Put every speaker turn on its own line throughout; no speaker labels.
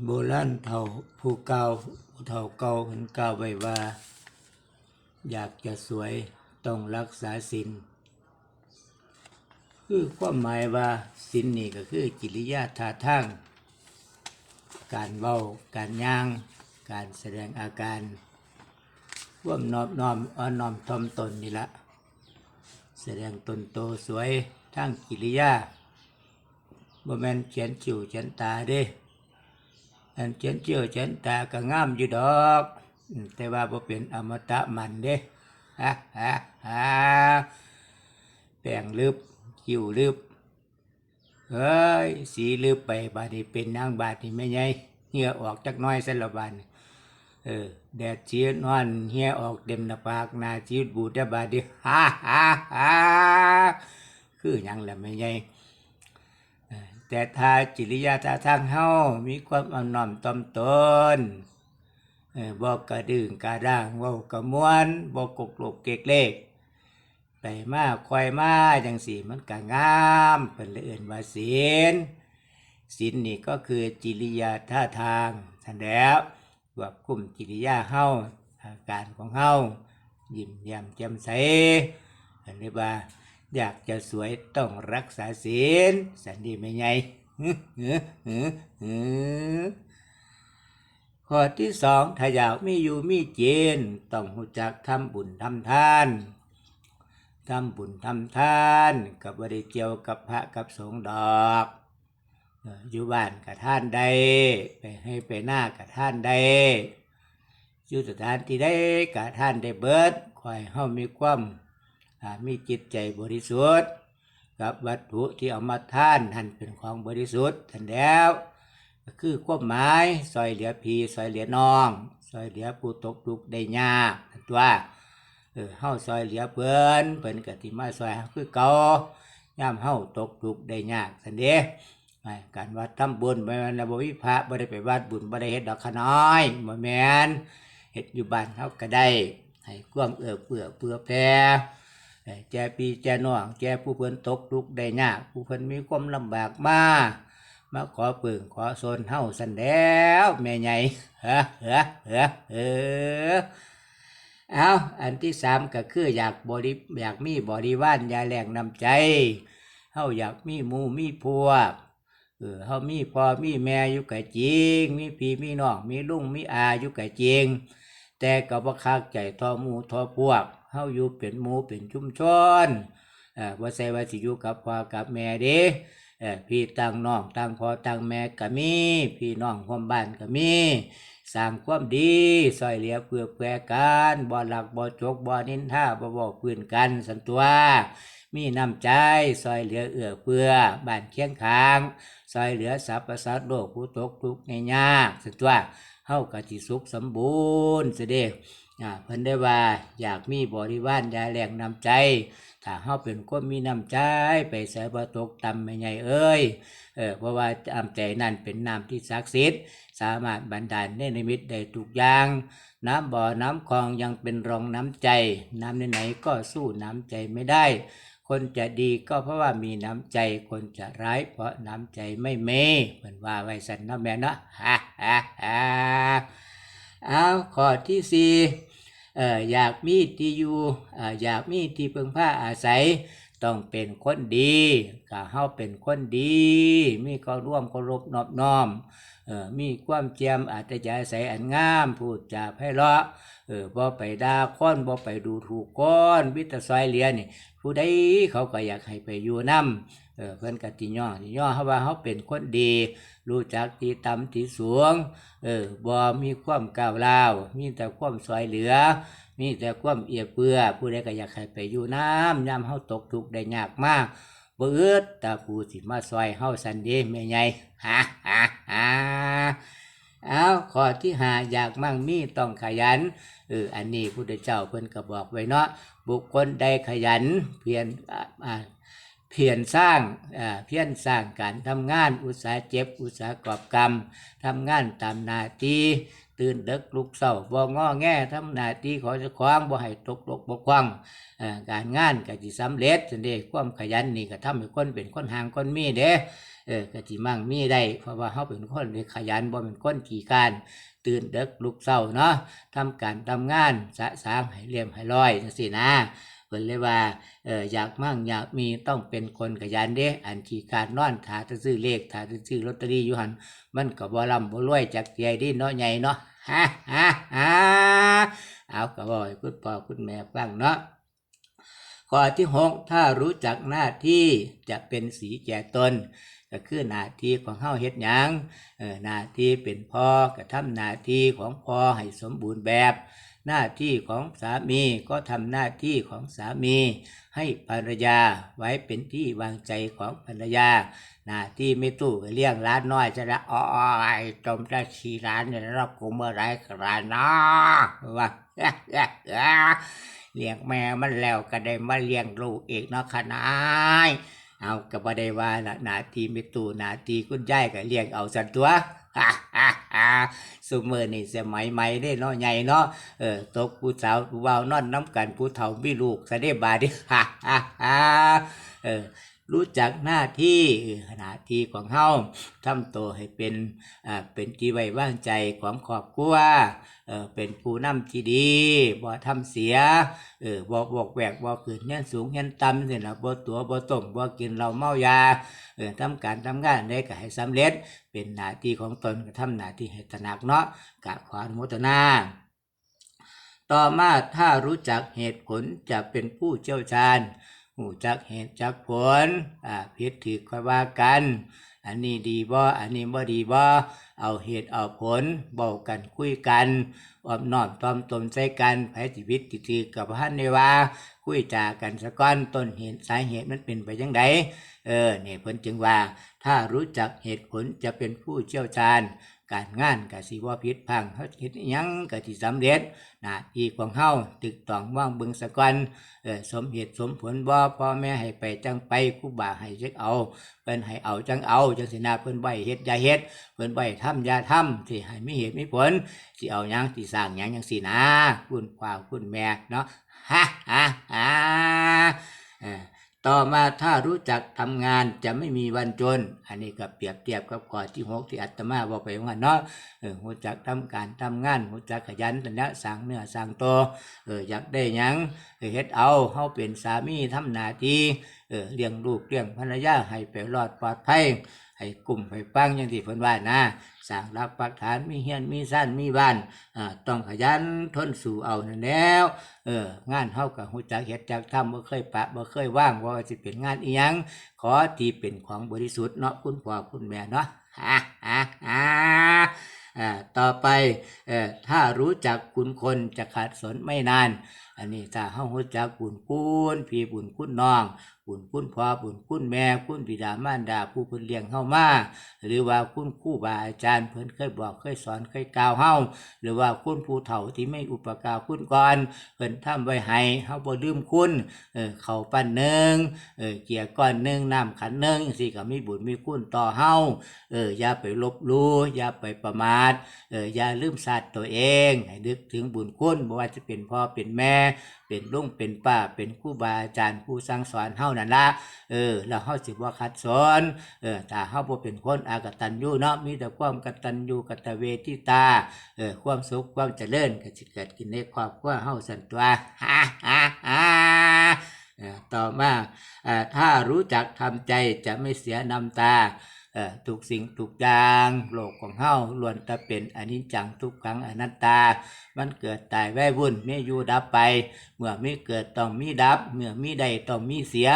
โบราณเฒ่าผู้เก่าผู้เฒ่าเก่าเพิ่นกล่าวไว้ว่า อยากจะสวยต้องรักษาศีลคือความหมายว่าศีลนี่ก็คือกิริยาท่าทางการเว้าการย่าง การแสดงอาการร่วมนอบน้อมอ่อนน้อมถ่อมตนนี่ละแสดงตนโตสวยทางกิริยาบ่แมนเขียนจิ๋วเขียนตาเด้ อันเขียนจิ๋วเขียนตาก็งามอยู่ดอก แต่ว่าบ่เป็นอมตะมันเด้ฮะฮะฮะแป้งลึบคิ้วลึบเฮ้ยสีลึบไปบาดนี้เป็นนางบาดนี่แม่ใหญ่เหงื่ออกจักน้อยซะละบานเออแดดเชียนอนเหี่ยออกเต็มหน้าผากน้าจีดบูดแต่บาดนีฮ่าฮ่าฮ่าคือยังละแม่ใหญ่ แต่ถ้าจิริยาท่าทางเฮามีความอ่อนน้อมถ่อมตนเอ่อบ่กระดึงกระด้างเว้ากระมวนบ่กกโลกเกกเลกไปมาควายมาจังสี่มันก็งามเพิ่นเลยเอิ้นว่าศีลศีลนี่ก็คือจิริยาท่าทางทันแล้วควบคุมจิริยาเฮาอาการของเฮายิ้มแย้มแจ่มใสอันนี้ว่า อยากจะสวยต้องรักษาศีลสันดีไม่ไงข้อที่สองถ้าอยากมีอยู่มีเจนต้องหูจักทำบุญทำทานทำบุญทำทานกับบริเกี่ยวกับพระกับสงฆ์ดอกอยู่บ้านกับท่านใดไปให้ไปหน้ากับท่านใดอยู่สถานที่ใดกับท่านได้เบิดคอยเฮามีความ มีจิตใจบริสุทธิ์กับวัตถุที่เอามาท่านท่านเป็นของบริสุทธิ์ท่านแล้วคือความหมายซอยเหลือพีซอยเหลือน้องซอยเหลือผู้ตกทุกข์ได้ยากตัวเออเฮาซอยเหลือเพิ่นเพิ่นก็สิมาซอยเฮาคือเก่ายามเฮาตกทุกข์ได้ยากซั่นเด้ไอ้การวัดทำบุญบ่แม่นว่าบ่มีพระบ่ได้ไปวัดบุญบ่ได้เฮ็ดดอกขน้อยบ่แม่นเฮ็ดอยู่บ้านเฮาก็ได้ให้ความเอื้อเฟื้อเผื่อแผ่ แจปีแจน้องแจผู้เพิ่นตกทุกข์ได้ยากผู้เพิ่นมีความลำบากมามาขอปึงขอโซนเฮาสันแล้วแม่ใหญ่เฮ้อเฮ้อเฮ้อเออเอาอันที่สามก็คืออยากบริอยากมีบริวารยาแรงนำใจเฮาอยากมีมูมีพวกเออเฮามีพ่อมีแม่อยู่กับจริง มีพี่มีน้องมีลุงมีอาอยู่กับจริง แต่ก็บ่คักใจทอมูทอพวก เฮาอยู่เป็นหมู่เป็นชุมชนเอ่อบ่ใช่ว่าสิอยู่กับพ่อกับแม่เด้เอ่อพี่ต่างน้องต่างพ่อต่างแม่ก็มี พี่น้องร่วมบ้านก็มีสร้างความดีซอยเหลือเพื่อแผ่กันบ่หลักบ่จกบ่นินทาบ่บอกพื้นกันสันตัว มีน้ำใจซอยเหลือเอื้อเพื่อบ้านเคียงข้างซอยเหลือสรรพสัตว์โลกผู้ตกทุกข์ในยากสันตัวเฮาก็สิสุขสมบูรณ์เสด็จ อ่าเพิ่นได้ว่าอยากมีบริวารยาแรงนำใจ ถ้าเฮาเป็นคนมีนำใจ ไปใส่บ่ตกต่ำไม่ใหญ่เอ้ยเออเพราะว่าน้ำใจนั่นเป็นน้ำที่ศักดิ์สิทธิ์สามารถบันดาลในนิมิตได้ทุกอย่าง น้ำบ่อน้ำคลองยังเป็นรองน้ำใจ น้ำไหนๆก็สู้น้ำใจไม่ได้ คนจะดีก็เพราะว่ามีน้ำใจ คนจะร้ายเพราะน้ำใจไม่เมเหมือนว่าไว้สันนาะแม่เนาะฮ่าฮ่าฮ่าเอาข้อที่สี่ อ่ออยากมีที่อยู่เอออยากมีที่พึ่งพาอาศัย ต้องเป็นคนดีก็เฮาเป็นคนดี มีก็ร่วมเคารพนอบน้อมเออมีความเจียมอาจจะใส่อันงาม พูดจาไพเราะเออบ่ไปด่าคนบ่ไปดูถูกคนวิตาซอยเลียนี่ผู้ใดเขาก็อยากให้ไปอยู่นํเออเพิ่อนกติย่อติย่อเฮาว่าเฮาเป็นคนดี รู้จักที่ต่ำที่สูงเออบ่มีความก้าวร้าวมีแต่ความสวยเหลือ มีแต่ความเอียเปือผู้ใดก็อยากให้ไปอยู่น้ำยามเฮาตกทุกข์ได้ยากมากเบื่อแต่ผู้สิมาซอยเฮาสันเดแม่ใหญ่ฮ่าฮ่าฮ่าเอาขอที่หาอยากมั่งมีต้องขยันเอออันนี้พุทธเจ้าเพิ่นก็บอกไว้เนาะบุคคลใดขยันเพียรอ่า เพียรสร้างเพียรสร้างการทำงานอุตสาหเจ็บ อุตสาหกอบกรรมทำงานตามนาทีตื่นเดึกลุกเศร้าบ่งอแงทำนาทีของเจ้าของบ่ให้ตกตกบกพร่องการงานก็สิสำเร็จจังได๋ความขยันนี่ก็ทำให้คนเป็นคนห่างคนมีเด้เออก็สิมั่งมีได้ เพราะว่าเฮาเป็นคนขยันบ่เป็นคนขี้การ ตื่นเดึกลุกเศร้าเนาะทำการทำงานสะสางให้เรียมให้ร้อยจังซี่นะ พิ่นเลยว่าเอออยากมั่งอยากมีต้องเป็นคนขยันเด้อันขี้การนอนถ้าจะซื้อเลขถ้าจะซื้อลอตเตอรี่อยู่หันมันก็บ่ร่ำบ่รวยจักใหญ่ดิเนาะใหญ่เนาะฮ่าฮ่าฮ่าเอาก็บ่ให้คุณพ่อคุณแม่ฟังเนาะข้อที่หกถ้ารู้จักหน้าที่จะเป็นสีแก่ตนก็คือหน้าที่ของเฮาเฮ็ดหยังหน้าที่เป็นพ่อก็ทำหน้าที่ของพ่อให้สมบูรณ์แบบ หน้าที่ของสามีก็ทำหน้าที่ของสามี ให้ภรรยาไว้เป็นที่วางใจของภรรยาหน้าที่ไม่ตู้เลี้ยงร้านน้อยจะละอ้อยจมจะขี่ร้านเนี่ยเรากูเมื่อไรกร้านาะว่าเลี้ยงแม่มันแล้วก็ได้มาเลี้ยงลูกอีกเนาะขนายเอาก็บ่ได้ว่าละหน้าที่ไม่ตู้หน้าที่คุณยายก็เลี้ยงเอาสันตัว สุมือนี่สมัยใหม่ได้เนาะใหญ่เนาะเออตกผู้สาวผู้เบาวนอนน้ำกันผู้เฒ่ามีลูกสะเดบาดดิฮ่าฮ่าฮ่าเออ รู้จักหน้าที่หน้าที่ของเฮาทำตัวให้เป็นอ่าเป็นที่ไว้วางใจของครอบครัวเออเป็นผู้นำที่ดีบ่ทำเสียเออบ่บอกแวกบ่ขึ้นเฮียสูงเฮียต่ำนี่ล่ะบ่ตัวบ่ต้มบ่กินเหล้าเมายาเออทำการทำงานได้ก็ให้สำเร็จ เป็นหน้าที่ของตนก็ทำหน้าที่ให้ตระหนักเนาะกะขวานโมทนาต่อมาถ้ารู้จักเหตุผลจะเป็นผู้เชี่ยวชาญ รู้จักเหตุจักผลอ่าผิดถือค่อยว่ากัน อันนี้ดีบ่อันนี้บ่ดีบ่เอาเหตุเอาผลเบากันคุยกันออมน้อมตอมตนใส่กันไผสิวิตติถือกับพันในว่า คุยจากันสะก้อนต้นเหตุสาเหตุมันเป็นไปจังไดเออเนี่ยเพิ่นจึงว่า ถ้ารู้จักเหตุผลจะเป็นผู้เชี่ยวชาญ การงานก็สิบ่ผิดพังเฮาเฮ็ดอิหยังก็สิสำเร็จน้าที่ของเฮาตึกต้องว่างเบิ่งซะก่อนเออสมเหตุสมผลบ่พ่อแม่ให้ไปจังไปครูบาให้เช็คเอาเพิ่นให้เอาจังเอาจังสินะเพิ่นให้เฮ็ดอย่าเฮ็ดเพิ่นให้ทำอย่าทำสิให้มีเหตุมีผลสิเอาหยังสิสร้างหยังจังซี่นะคุณพ่อคุณแม่เนาะฮ่าฮ่าฮ่าเออ ต่อมาถ้ารู้จักทำงานจะไม่มีวันจน อันนี้ก็เปรียบเทียบกับข้อที่หกที่อาตมาบอกไปว่าเนาะเออรู้จักทำการทำงานรู้จักขยันแต่ละสร้างเนื้อสร้างตัวเอออยากได้ยังเออเฮ็ดเอาเฮาเป็นสามีทำหน้าที่เออเลี้ยงลูกเลี้ยงภรรยาให้ไปรอดปลอดภัยให้กลุ่มให้ปังอย่างที่เพิ่นว่านะ สร้างรักปักฐานมีเฮียนมีสั้นมีบ้านอ่าต้องขยันทนสู่เอานั่นแล้วเอองานเฮากับฮู้จักเฮ็ดจักทำบ่เคยปะบ่เคยว่างว่าสิเป็นงานอีหยังขอที่เป็นของบริสุทธิ์เนาะคุณพ่อคุณแม่เนาะฮ่าฮ่าฮ่าอ่าต่อไปเอ่อถ้ารู้จักคุณคนจะขาดสนไม่นานอันนี้ถ้าเฮารู้จักบุญคุณพี่บุญคุณน้อง บุญคุณพ่อบุญคุณแม่คุณบิดามารดาผู้เพิ่นเลี้ยงเฮามาหรือว่าคุณครูบาอาจารย์เพิ่นเคยบอกเคยสอนเคยกล่าวเฮาหรือว่าคุณผู้เฒ่าที่ไม่อุปการคุณก่อนเพิ่นทำไว้ให้เฮาบ่ลืมคุณเออข้าวปั้นหนึ่งเออเกียร์ก้อนหนึ่งน้ำขันหนึ่งจังซี่ก็มีบุญมีคุณต่อเฮาเอออย่าไปลบลู่อย่าไปประมาทเอออย่าลืมสัตว์ตัวเอง ให้นึกถึงบุญคุณบ่ว่าจะเป็นพ่อเป็นแม่เป็นลุงเป็นป้าเป็นครูบาอาจารย์ผู้สั่งสอนเฮานั่นละเออแล้วเฮาสิบ่ขัดสอนเออถ้าเฮาบ่เป็นคนอากตัญญูเนาะมีแต่ความกตัญญูกตเวทิตาเออความสุขความเจริญก็สิเกิดขึ้นในครอบครัวเฮาสันตัวฮ่าฮ่าฮ่าต่อมาเออถ้ารู้จักทำใจจะไม่เสียน้ำตา ทุกสิ่งทุกอย่างโลกของเฮาล้วนแต่เป็นอนิจจังทุกขังอนัตตา มันเกิดตายแว่วุ่นมีอยู่ดับไป เมื่อไมีเกิดต้องมีดับ เมื่อมีใดต้องมีเสีย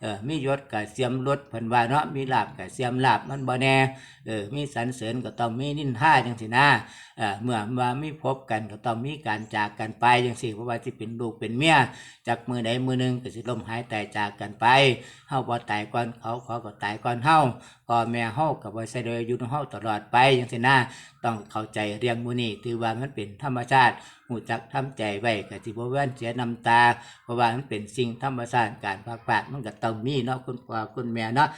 เออมียศกับเสียมลดเพิ่นวาเนาะมีลาบกับเสียมลาบมันบ่แน่เออมีสรรเสริญก็ต้องมีนินท่าจังซี่นะเอ่อเมื่อมามีพบกันก็ต้องมีการจากกันไปจังซี่เพราะว่าสิเป็นลูกเป็นเมียจากมือใดมือหนึ่งก็สิลมหายตายจากกันไปเฮาบ่ตายก่อนเขาเขาก็ตายก่อนเฮาพ่อแม่เฮาก็บ่ใช่โดยอยู่ของเฮาตลอดไปจังซี่นะต้องเข้าใจเรื่องมูนี้ถือว่ามันเป็นธรรมชาติหูจักทำใจไว้ก็สิบ่แว่นเสียน้ำตา เพราะว่ามันเป็นสิ่งธรรมชาติการพักปากมันก็ต้องมีเนาะคุณพ่อคุณแม่เนาะ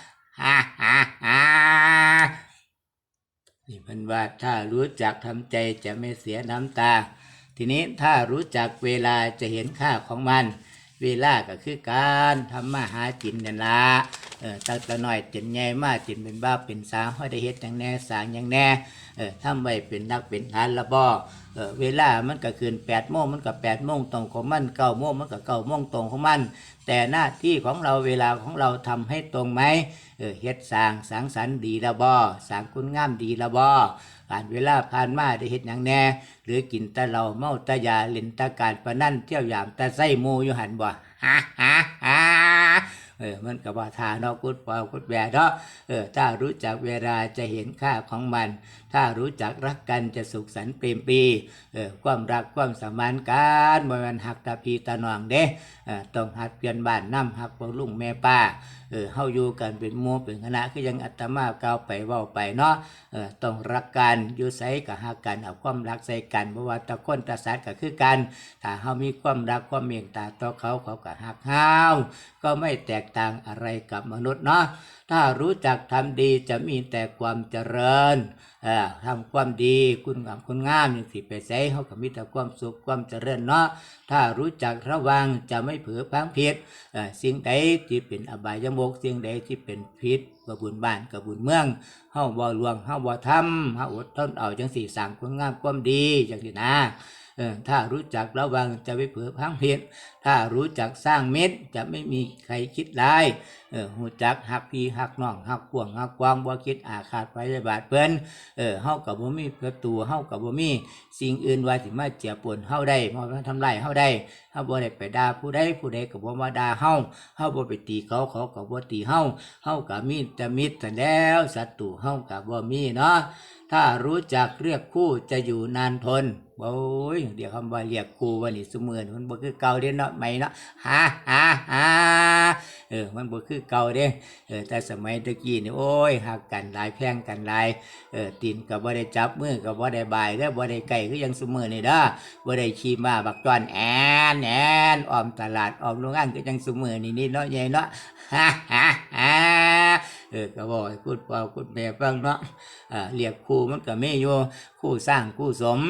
ฮ่าฮ่าฮ่านี่เพิ่นว่าถ้ารู้จักทำใจจะไม่เสียน้ำตา ทีนี้ถ้ารู้จักเวลาจะเห็นค่าของมัน เวลาก็คือการทำมาหาจินนั่นละเออตั้งแต่น้อยจนใหญ่มาจินเป็นบ้าเป็นสาวห้อยได้เฮ็ดอย่างแน่สางอย่างแน่เออทำไว้เป็นนักเป็นทานละบ่เวลามันก็คืนแปดโมงมันก็แปดโมงตรงของมันเก้าโมงมันก็เก้าโมงตรงของมัน แต่หน้าที่ของเราเวลาของเราทำให้ตรงไหมเฮ็ดสร้างสังสรรค์ดีละบ่สร้างคุณงามดีละบ่การเวลาผ่านมาได้เฮ็ดอย่างแน่ หรือกินตะเหล้าเมาตะยาเล่นตะการพนันเที่ยวยามตะไส้หมูอยู่หันบ่ฮ่าฮ่าฮ่า เออมันก็ว่าทาเนาะกุดปอกุดแบเนาะเออถ้ารู้จักเวลาจะเห็นค่าของมัน ถ้ารู้จักรักกันจะสุขสันต์เปรมปีเออความรักความสมานกันบ่ม่นหักตาพีตาน้องเด้เออต้องหัดเปลี่ยนบ้านน้ำหักพ่ลุงแม่ป้าเออเฮาอยู่กันเป็นหมู่เป็นคณะคือยังอาตมากล่าวไปเว้าไปเนาะเออต้องรักกันอยู่ใส่กับหากันเอาความรักใส่กันเพราะว่าตะคนตะสัตว์ก็คือกันถ้าเฮามีความรักความเมตตาต่อเขาเขาก็หักเฮาก็ไม่แตกต่างอะไรกับมนุษย์เนาะถ้ารู้จักทำดีจะมีแต่ความเจริญทำความดีคุณงามคุณงามอย่างสิไปใส่เฮาก็มีแต่ความสุขความเจริญเนาะถ้ารู้จักระวังจะไม่เผือพังผิดสิ่งใดที่เป็นอบายมุกสิ่งใดที่เป็นพิษกับบุญบ้านกับบุญเมืองเฮาบ่ลวงเฮาบ่ทำเฮาอดทนเอาจังสี่สร้างคุณงามความดีจังสี่นะ ถ้ารู้จักระวังจะไม่เผือพังผิดถ้ารู้จักสร้างเม็ดจะไม่มีใครคิดร้ายเออหูจักหักพี่หักน้องหักกวงหักกวางบ่คิดอาฆาตไว้บาดเพิ่นเออเฮากับบ่มีประตูเฮากับบ่มีสิ่งอื่นว่าสิมาเจียป่นเฮาได้มาทำลายเฮาได้เฮาบ่ได้ไปด่าผู้ใดผู้ใดก็บ่มาด่าเฮาเฮาบ่ไปตีเขาเขาก็บ่ตีเฮาเฮากับมีแต่มิตรแต่แล้วศัตรูเฮากับบ่มีเนาะถ้ารู้จักเรียกคู่จะอยู่นานทน โอ้ยเดี๋ยวคำว่าเรียกคู่วันนี้สมือนี่มันบ่คือเก่าเด้เนาะไหมเนาะฮ่าฮ่าฮ่าเออมันบ่คือเก่าเด้เออแต่สมัยตะกี้นี่โอ้ยหักกันหลายแพงกันหลายเออตีนก็บ่ได้จับมือก็บ่ได้บายเด้อบ่ได้ไก่คือยังสมือนี่เด้อบ่ได้ขี่ม้าบักจอนแอนแอนออมตลาดออมโรงงานคือยังสมือนี่นี่เนาะใหญ่เนาะฮ่าฮ่าฮ่าเออก็บอกพูดเปล่าพูดแม่ฟังเนาะอ่าเรียกครูมันก็ไม่อยู่คู่สร้างคู่สม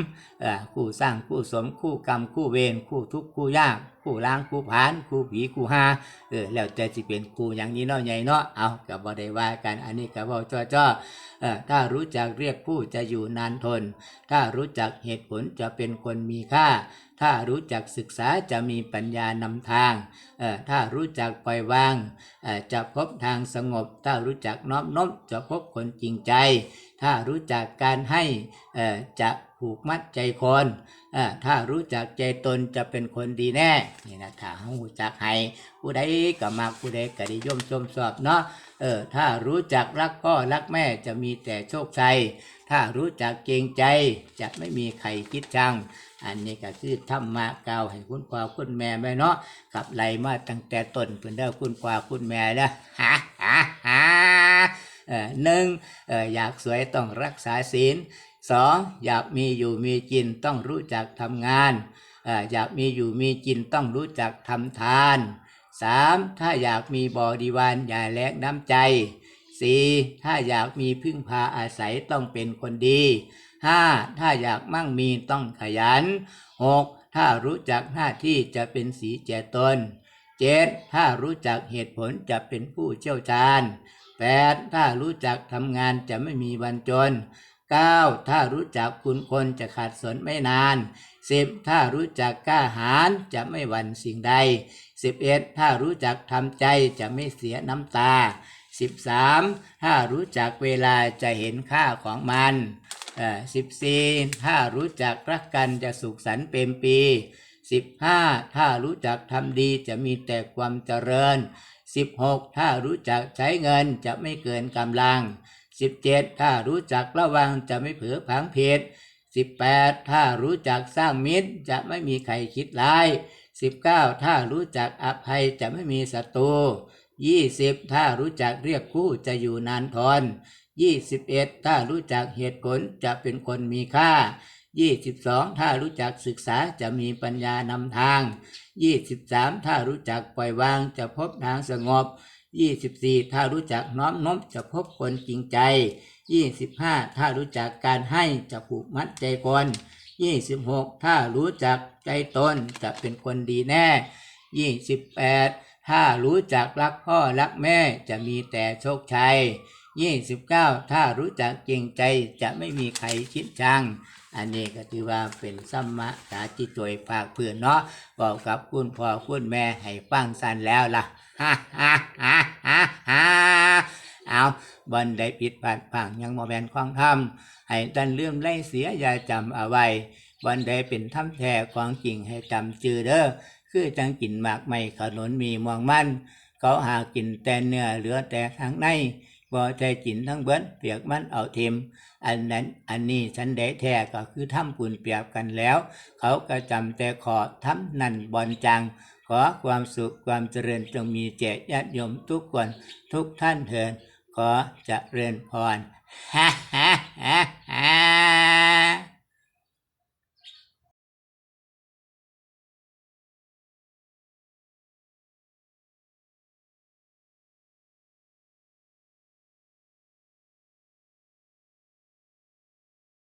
อ่าคู่สร้างคู่สม คู่กรรมคู่เวรคู่ทุกข์คู่ยาก คู่ล้างคู่ผาน คู่ผีคู่หาเออแล้วแต่สิเป็นคู่อย่างนี้เนาะใหญ่เนาะเอาก็บ่ได้ว่ากันอันนี้ก็บอจ้อๆเอถ้ารู้จักเรียกผู้จะอยู่นานทน ถ้ารู้จักเหตุผลจะเป็นคนมีค่า ถ้ารู้จักศึกษาจะมีปัญญานำทาง ถ้ารู้จักปล่อยวางอ่อจะพบทางสงบ ถ้ารู้จักน้อมน้อมจะพบคนจริงใจ ถ้ารู้จักการให้จะผูกมัดใจคนถ้ารู้จักใจตนจะเป็นคนดีแน่นี่นะถ้ารู้จักให้ผู้ใดก็มักผู้ใดก็นิยมชมชอบเนาะเออถ้ารู้จักรักพ่อรักแม่จะมีแต่โชคชัยถ้ารู้จักเกรงใจจะไม่มีใครคิดชัง อันนี้ก็คือธรรมะกล่าวให้คุณพ่อคุณแม่แม่เนาะกับไหลมาตั้งแต่ต้นเพิ่นเด้อคุณพ่อคุณแม่เด้อฮ่าฮ่าฮ่า หนึ่งอยากสวยต้องรักษาศีลสองอยากมีอยู่มีกินต้องรู้จักทำงานอยากมีอยู่มีกินต้องรู้จักทำทานสามถ้าอยากมีบริวารอย่าแลกน้ำใจสี่ถ้าอยากมีพึ่งพาอาศัยต้องเป็นคนดีห้าถ้าอยากมั่งมีต้องขยันหกถ้ารู้จักหน้าที่จะเป็นสีแจตนเจ็ดถ้ารู้จักเหตุผลจะเป็นผู้เชี่ยวชาญ แปดถ้ารู้จักทำงานจะไม่มีวันจนเก้าถ้ารู้จักคุณคนจะขาดสนไม่นานสิบถ้ารู้จักกล้าหาญจะไม่หวั่นสิ่งใดสิบเอ็ดถ้ารู้จักทำใจจะไม่เสียน้ำตาสิบสามถ้ารู้จักเวลาจะเห็นค่าของมันสิบสี่ถ้ารู้จักรักกันจะสุขสันต์เป็นปีสิบห้าถ้ารู้จักทำดีจะมีแต่ความเจริญ สิบหกถ้ารู้จักใช้เงินจะไม่เกินกำลังสิบเจ็ดถ้ารู้จักระวังจะไม่เผลอพังผิดสิบแปดถ้ารู้จักสร้างมิตรจะไม่มีใครคิดร้ายสิบเก้าถ้ารู้จักอภัยจะไม่มีศัตรูยี่สิบถ้ารู้จักเรียกคู่จะอยู่นานทนยี่สิบเอ็ดถ้ารู้จักเหตุผลจะเป็นคนมีค่า ยี่สิบสองถ้ารู้จักศึกษาจะมีปัญญานำทางยี่สิบสามถ้ารู้จักปล่อยวางจะพบทางสงบยี่สิบสี่ถ้ารู้จักน้อมน้อมจะพบคนจริงใจยี่สิบห้าถ้ารู้จักการให้จะผูกมัดใจคนยี่สิบหกถ้ารู้จักใจตนจะเป็นคนดีแน่ยี่สิบแปดถ้ารู้จักรักพ่อรักแม่จะมีแต่โชคชัย ยี่สิบเก้าถ้ารู้จักเก่งใจจะไม่มีใครคิดชัง อันนี้ก็ถือว่าเป็นสัมมาสาจิตโดยฝากเพื่อนเนาะบอกกับคุณพ่อคุณแม่ให้ฟังสั้นแล้วล่ะฮ่าฮ่าฮ่าฮ่าฮ่าเอาบอนได้ผิดพลาดพังยังโมแมนความทำให้ตันเลื่อมไล่เสียอย่าจำเอาไว้บอนไดเป็นทำแท้ความจริงให้จำจือเด้อคือจังกินหมากไม่ขนนมีมวงมันเขาหากินแต่เนื้อเหลือแต่ทางใน บ่แท้จินทั้งเบิ้นเปียกมันเอาทิมอันนั้นอันนี้ฉันได้แท้ก็คือทำปุนเปียบกันแล้ว เขาก็จำแต่ขอทำนั่นบอนจัง ขอความสุขความเจริญจงมีแก่ญาติโยมทุกคนทุกท่านเถิดขอเจริญพรฮ่าฮ่าฮ่าฮ่า